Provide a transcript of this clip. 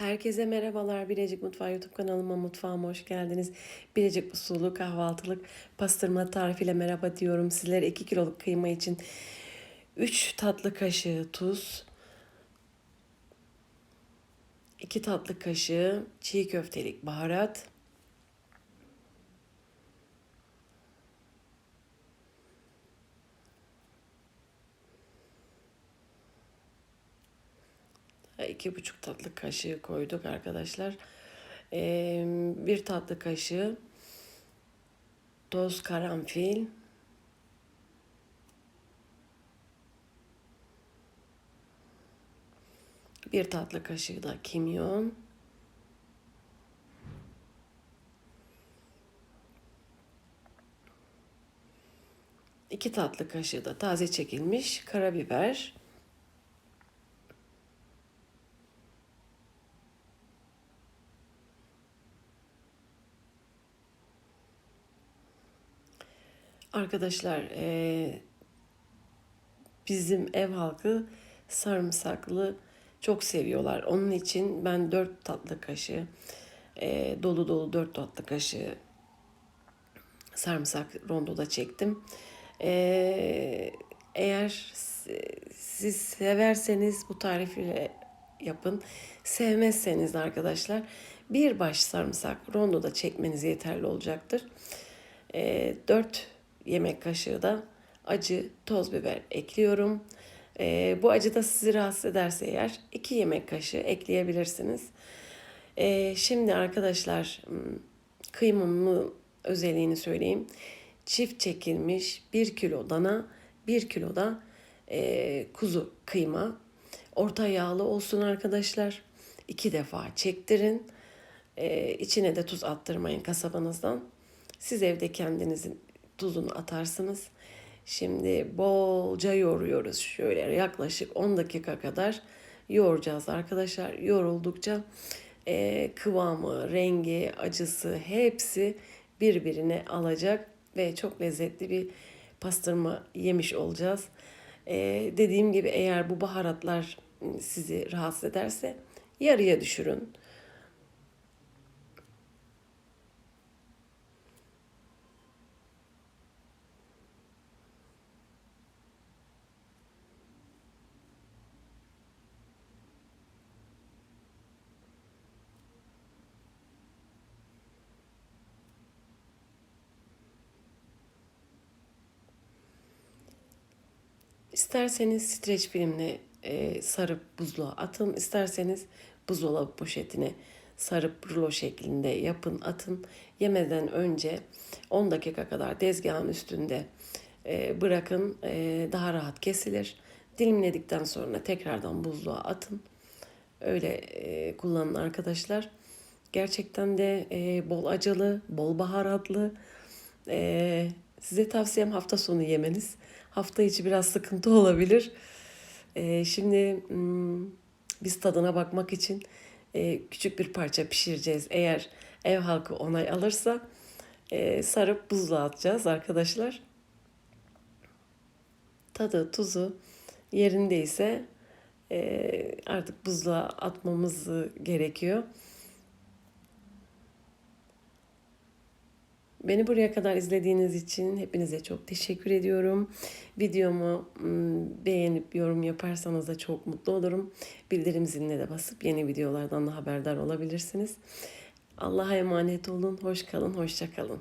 Herkese merhabalar. Bilecik Mutfağı YouTube kanalıma mutfağıma hoş geldiniz. Bilecik usulü kahvaltılık pastırma tarifiyle merhaba diyorum. Sizlere 2 kiloluk kıyma için 3 tatlı kaşığı tuz, 2 tatlı kaşığı çiğ köftelik baharat, iki buçuk tatlı kaşığı koyduk arkadaşlar. Ee, bir tatlı kaşığı toz karanfil. Bir tatlı kaşığı da kimyon. İki tatlı kaşığı da taze çekilmiş karabiber. Arkadaşlar e, bizim ev halkı sarımsaklı çok seviyorlar. Onun için ben 4 tatlı kaşığı e, dolu dolu 4 tatlı kaşığı sarımsak rondoda çektim. E, eğer siz severseniz bu tarifi yapın. Sevmezseniz arkadaşlar bir baş sarımsak rondoda çekmeniz yeterli olacaktır. E, 4 yemek kaşığı da acı toz biber ekliyorum. E, bu acı da sizi rahatsız ederse eğer 2 yemek kaşığı ekleyebilirsiniz. E, şimdi arkadaşlar kıymamın özelliğini söyleyeyim. Çift çekilmiş 1 kilo dana 1 kilo da e, kuzu kıyma. Orta yağlı olsun arkadaşlar. İki defa çektirin. E, içine de tuz attırmayın kasabanızdan. Siz evde kendinizin tuzunu atarsınız. Şimdi bolca yoğuruyoruz. Şöyle yaklaşık 10 dakika kadar yoğuracağız arkadaşlar. Yoğruldukça e, kıvamı, rengi, acısı hepsi birbirine alacak ve çok lezzetli bir pastırma yemiş olacağız. E, dediğim gibi eğer bu baharatlar sizi rahatsız ederse yarıya düşürün. İsterseniz streç filmle e, sarıp buzluğa atın. İsterseniz buzdolabı poşetine sarıp rulo şeklinde yapın atın. Yemeden önce 10 dakika kadar tezgahın üstünde e, bırakın e, daha rahat kesilir. Dilimledikten sonra tekrardan buzluğa atın. Öyle e, kullanın arkadaşlar. Gerçekten de e, bol acılı, bol baharatlı. E, size tavsiyem hafta sonu yemeniz. Hafta içi biraz sıkıntı olabilir. E, şimdi hmm, biz tadına bakmak için e, küçük bir parça pişireceğiz. Eğer ev halkı onay alırsa e, sarıp buzluğa atacağız arkadaşlar. Tadı, tuzu yerindeyse e, artık buzluğa atmamız gerekiyor. Beni buraya kadar izlediğiniz için hepinize çok teşekkür ediyorum. Videomu beğenip yorum yaparsanız da çok mutlu olurum. Bildirim ziline de basıp yeni videolardan da haberdar olabilirsiniz. Allah'a emanet olun. Hoş kalın, hoşça kalın.